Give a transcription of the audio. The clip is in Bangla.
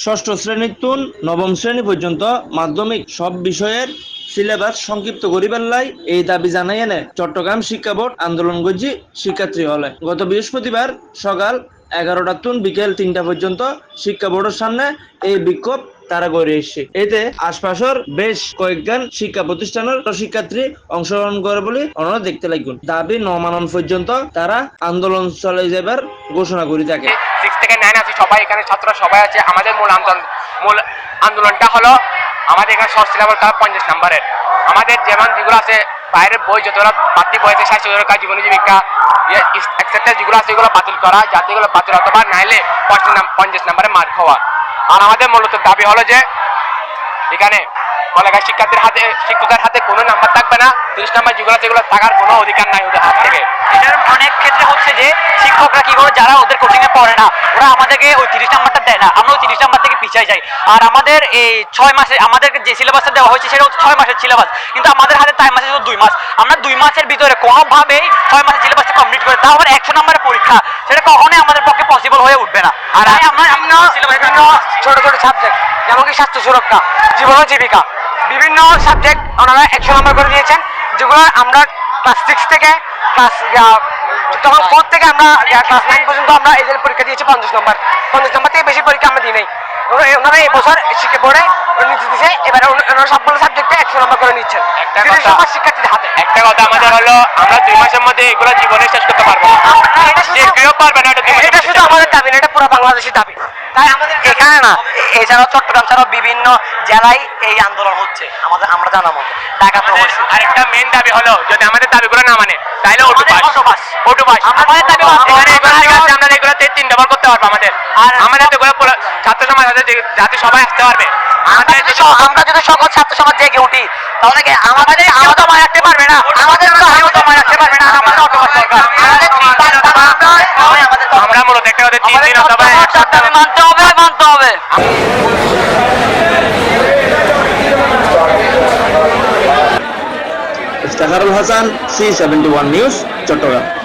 ষষ্ঠ শ্রেণির তুন নবম শ্রেণি পর্যন্ত মাধ্যমিক সব বিষয়ের সিলেবাস সংক্ষিপ্ত করিবার লাই এই দাবি জানাই এনে চট্টগ্রাম শিক্ষা বোর্ড আন্দোলন গজি শিক্ষার্থী হলে। গত বৃহস্পতিবার সকাল এগারোটা তুন বিকেল তিনটা পর্যন্ত শিক্ষা বোর্ডের সামনে এই বিক্ষোভ তারা গড়ে এসছে। এতে আশপাশের বেশ কয়েকজন শিক্ষা প্রতিষ্ঠানের শিক্ষার্থী অংশগ্রহণ করে বলে ওনারা দেখতে লাগুন। দাবি ন মানন পর্যন্ত তারা আন্দোলন চলে যাবার ঘোষণা করে থাকে। থেকে নাইন আছে, সবাই এখানে, ছাত্ররা সবাই আছে। আমাদের মূল আন্দোলন মূল আন্দোলনটা হলো আমাদের এখানে শর্ট সিলেবাসটা পঞ্চাশ নাম্বারের। আমাদের যেমন যেগুলো আছে, বাইরের বই যতগুলো বাড়তি বই আছে স্বাস্থ্য দরকার জীবনী জীবিকা এক্সেট্রা যেগুলো আছে, এগুলো বাতিল করা। যাতে এগুলো বাতিল অথবা নাইলে পঞ্চাশ নাম- পঞ্চাশ নাম্বারে মার খাওয়া আর আমাদের মূলত দাবি হলো যে, এখানে কলেজের শিক্ষার্থীর হাতে, শিক্ষকের হাতে কোনো নাম্বার থাকবে না। তিরিশ নাম্বার যেগুলো এগুলো থাকার কোনো অধিকার নাই ওদের হাত থেকে। এটার অনেক ক্ষেত্রে হচ্ছে যে, শিক্ষকরা কি করে, যারা ওদের কোচিং এ পড়ে না, ওরা আমাদেরকে ওই তিরিশ নাম্বারটা দেয় না। আমরা ওই তিরিশ নাম্বার থেকে পিছিয়ে যাই। আর আমাদের এই ছয় মাসে আমাদেরকে যে সিলেবাসটা দেওয়া হয়েছে সেটা হচ্ছে ছয় মাসের সিলেবাস কিন্তু আমাদের হাতে টাইম আছে শুধু দুই মাস। আমরা দুই মাসের ভিতরে কোনোভাবেই ছয় মাসের সিলেবাসটা কমপ্লিট করে আবার একশো নাম্বারের পরীক্ষা। সেটা কখনোই আমাদের হয়ে উঠবে না। আর বিভিন্ন ছোট ছোট সাবজেক্ট যেমন কি স্বাস্থ্য সুরক্ষা জীবন জীবিকা। বিভিন্ন সাবজেক্ট ওনারা একশো নম্বর করে দিয়েছেন যেগুলো আমরা ক্লাস সিক্স থেকে ক্লাস তখন ফোর থেকে আমরা ক্লাস নাইন পর্যন্ত আমরা এদের পরীক্ষা দিয়েছি পঞ্চাশ নম্বর পঞ্চাশ নম্বর থেকে বেশি পরীক্ষা আমরা দিই নাই ওনারা এই বছর শিক্ষা বোর্ডে নিচে দিছে এবারে ওনা- ওনারা সবগুলো সাবজেক্টে একশো নম্বর করে নিচ্ছেন। সবার শিক্ষার্থীদের হাতে। একটা কথা আমাদের হলো আমরা দুই মাসের মধ্যে এগুলো জীবনে শেষ করতে পারব বাংলাদেশের দাবি। তাই আমাদের এখানে না এছাড়াও চট্টগ্রাম ছাড়াও বিভিন্ন জেলায় এই আন্দোলন হচ্ছে আমাদের আমরা জানা মতো। আমাদের হচ্ছে আরেকটা মেন দাবি হলো যদি আমাদের দাবিগুলো না মানে তাহলে ওটু আমাদের পাস অটো পাস। আমাদের দাবি আমাদের আমরা এগুলোতে তিন ডবল করতে পারব আমাদের। আর আমাদের তো এগুলো ছাত্র সমাজ যাতে সবাই আসতে পারবে। আমরা আমাদের যদি সকল ছাত্র সমাজ জেগে উঠি তাহলে কি আমাদের কেউ তো মায় পারবে না। তিন আমাদের দিন দাবি মানতে হবে মানতে হবে। Iftekharul Hasan C seventy one news Chattogram.